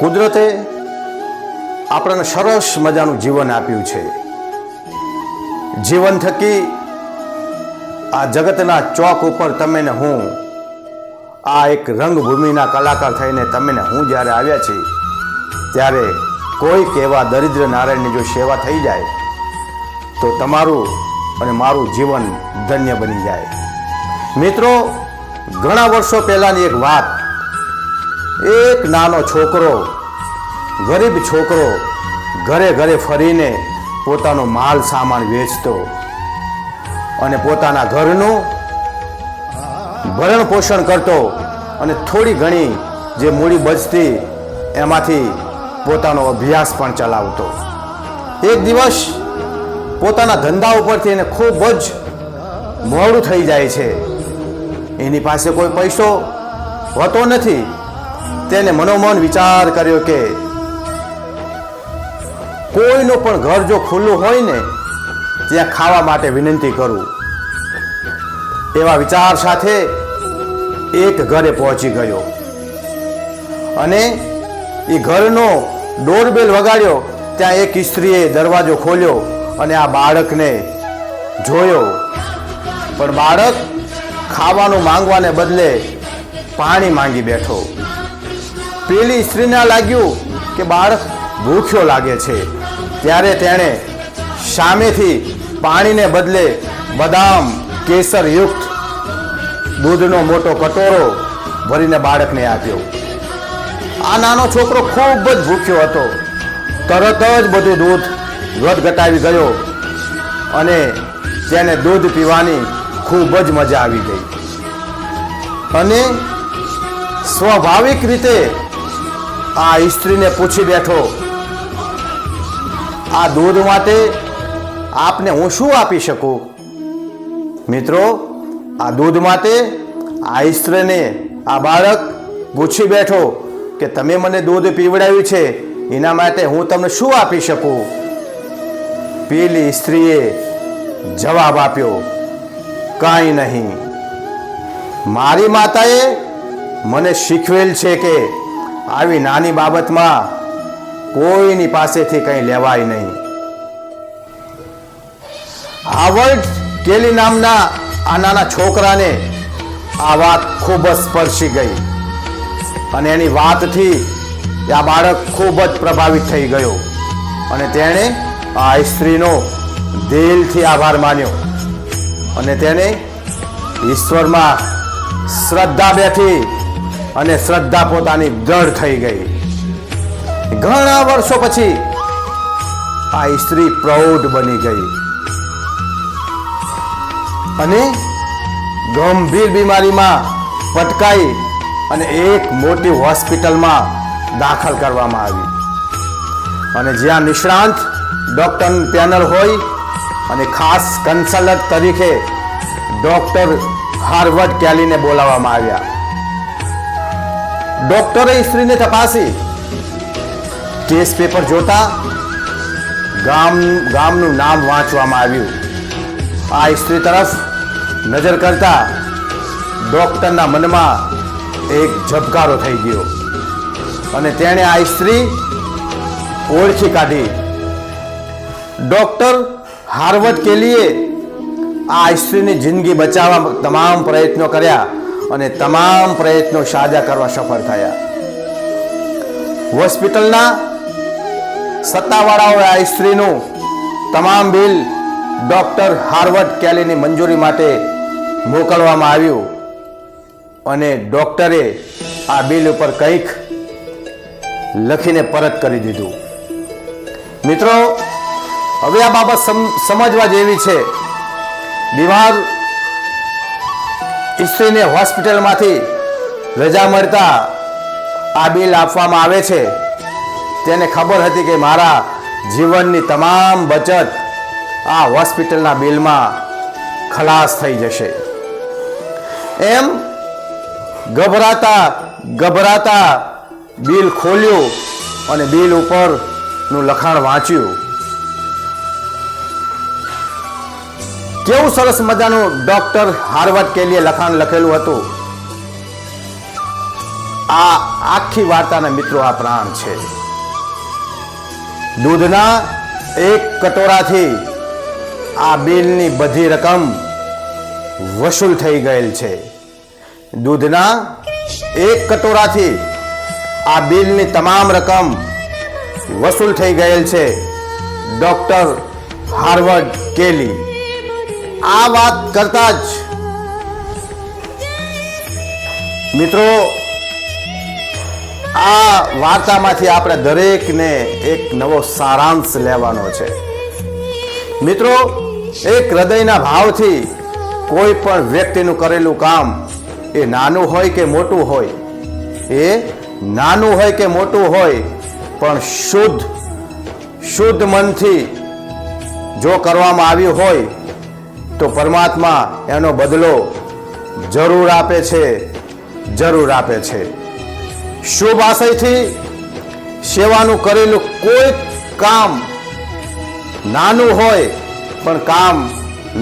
કુદરતે આપણને સરસ મજાનું જીવન આપ્યું છે. જીવન થકી આ જગતના ચોક ઉપર તમે ને હું, આ એક રંગભૂમિના કલાકાર થઈને તમે હું જ્યારે આવ્યા છીએ, ત્યારે કોઈક એવા દરિદ્ર નારાયણની જો સેવા થઈ જાય, તો તમારું અને મારું જીવન ધન્ય બની જાય. મિત્રો, ઘણા વર્ષો પહેલાંની એક વાત એક નાનો છોકરો, ગરીબ છોકરો, ઘરે ઘરે ફરીને પોતાનો માલ સામાન વેચતો અને પોતાના ઘરનું ભરણ પોષણ કરતો અને થોડી ઘણી જે મૂડી બચતી એમાંથી પોતાનો અભ્યાસ પણ ચલાવતો. એક દિવસ પોતાના ધંધા ઉપરથી એને ખૂબ જ મોડું થઈ જાય છે. એની પાસે કોઈ પૈસો હોતો નથી. તેને મનોમન વિચાર કર્યો કે કોઈનું પણ ઘર જો ખુલ્લું હોય ને, ત્યાં ખાવા માટે વિનંતી કરું. એવા વિચાર સાથે એક ઘરે પહોંચી ગયો. અને એ ઘરનો ડોરબેલ વગાડ્યો. ત્યાં એક સ્ત્રીએ દરવાજો ખોલ્યો અને આ બાળકને જોયો. પણ બાળક ખાવાનું માંગવાને બદલે પાણી માંગી બેઠો. પેલી સ્ત્રીને લાગ્યું કે બાળક ભૂખ્યો લાગે છે. ત્યારે તેણે સામેથી પાણીને બદલે બદામ કેસરયુક્ત દૂધનો મોટો કટોરો ભરીને બાળકને આપ્યો. આ નાનો છોકરો ખૂબ જ ભૂખ્યો હતો. તરત જ બધું દૂધ ગટગટાવી ગયો અને તેને દૂધ પીવાની ખૂબ જ મજા આવી ગઈ. અને સ્વાભાવિક રીતે આ સ્ત્રીને પૂછી બેઠો, આ દૂધ માટે આપને હું શું આપી શકું? મિત્રો, આ દૂધ માટે આ સ્ત્રીને આ બાળક પૂછી બેઠો કે તમે મને દૂધ પીવડાવ્યું છે, એના માટે હું તમને શું આપી શકું? પેલી સ્ત્રીએ જવાબ આપ્યો, કાંઈ નહીં. મારી માતાએ મને શીખવેલ છે કે આવી નાની બાબતમાં કોઈની પાસેથી કંઈ લેવાય નહીં. હાવર્ડ કેલી નામના આ નાના છોકરાને આ વાત ખૂબ જ સ્પર્શી ગઈ અને એની વાતથી આ બાળક ખૂબ જ પ્રભાવિત થઈ ગયો અને તેણે આ સ્ત્રીનો દિલથી આભાર માન્યો અને તેને ઈશ્વરમાં શ્રદ્ધા બેઠી અને શ્રદ્ધા પોતાની દ્રઢ થઈ ગઈ. ઘણા વર્ષો પછી આ સ્ત્રી પ્રૌઢ બની ગઈ. અને ગંભીર બીમારીમાં પટકાઈ અને એક મોટી હોસ્પિટલમાં દાખલ કરવામાં આવી. અને જ્યાં નિષ્ણાંત ડૉક્ટર પેનલ હોય અને ખાસ કન્સલ્ટન્ટ તરીકે ડૉક્ટર હાર્વર્ડ કેલીને બોલાવવામાં આવ્યા. ડૉક્ટરે સ્ત્રીને તપાસી. કેસ પેપર જોતા ગામ, ગામનું નામ વાંચવામાં આવ્યું. આ સ્ત્રી તરફ નજર કરતા ડૉક્ટરના મનમાં એક ઝબકારો થઈ ગયો. અને તેણે આ સ્ત્રી ઓળખી કાઢી. ડૉક્ટર હાર્વર્ડ કેલીએ આ સ્ત્રીની જિંદગી બચાવવા તમામ પ્રયત્નો કર્યા. અને તમામ પ્રયત્નો સાજા કરવા સફળ થયા. હોસ્પિટલના સત્તાવાળાઓએ આ સ્ત્રીનું તમામ બિલ ડૉક્ટર હાર્વર્ડ કેલીની મંજૂરી માટે મોકલવામાં આવ્યું અને ડૉક્ટરે આ બિલ ઉપર કંઈક લખીને પરત કરી દીધું. મિત્રો, હવે આ બાબત સમ- સમજવા જેવી છે. બીમાર સ્ત્રીને હોસ્પિટલમાંથી રજા મળતા આ બિલ આપવામાં આવે છે. તેને ખબર હતી કે મારા જીવનની તમામ બચત આ હોસ્પિટલના બિલમાં ખલાસ થઈ જશે. એમ ગભરાતા ગભરાતા બિલ ખોલ્યું અને બિલ ઉપરનું લખાણ વાંચ્યું. કેવું સરસ મજાનું ડોક્ટર હાર્વર્ડ કેલીએ લખાણ લખેલું હતું? આ આખી વાર્તાના મિત્રો, આ પ્રાણ છે. દૂધના એક કટોરાથી આ બિલની બધી રકમ વસૂલ થઈ ગયેલ છે. દૂધના એક કટોરાથી આ બિલની તમામ રકમ વસૂલ થઈ ગયેલ છે ડોક્ટર હાર્વર્ડ કેલી. આ વાત કરતા જ મિત્રો, આ વાર્તામાંથી આપણે દરેકને એક નવો સારાંશ લેવાનો છે. મિત્રો, એક હૃદયના ભાવથી કોઈ પણ વ્યક્તિનું કરેલું કામ એ નાનું હોય કે મોટું હોય, એ નાનું હોય કે મોટું હોય, પણ શુદ્ધ શુદ્ધ મનથી જો કરવામાં આવ્યું હોય તો પરમાત્મા એનો બદલો જરૂર આપે છે, જરૂર આપે છે. શુભ આશયથી સેવાનું કરેલું કોઈ કામ નાનું હોય, પણ કામ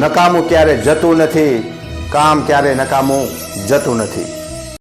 નકામું ક્યારે જતું નથી, કામ ક્યારે નકામું જતું નથી.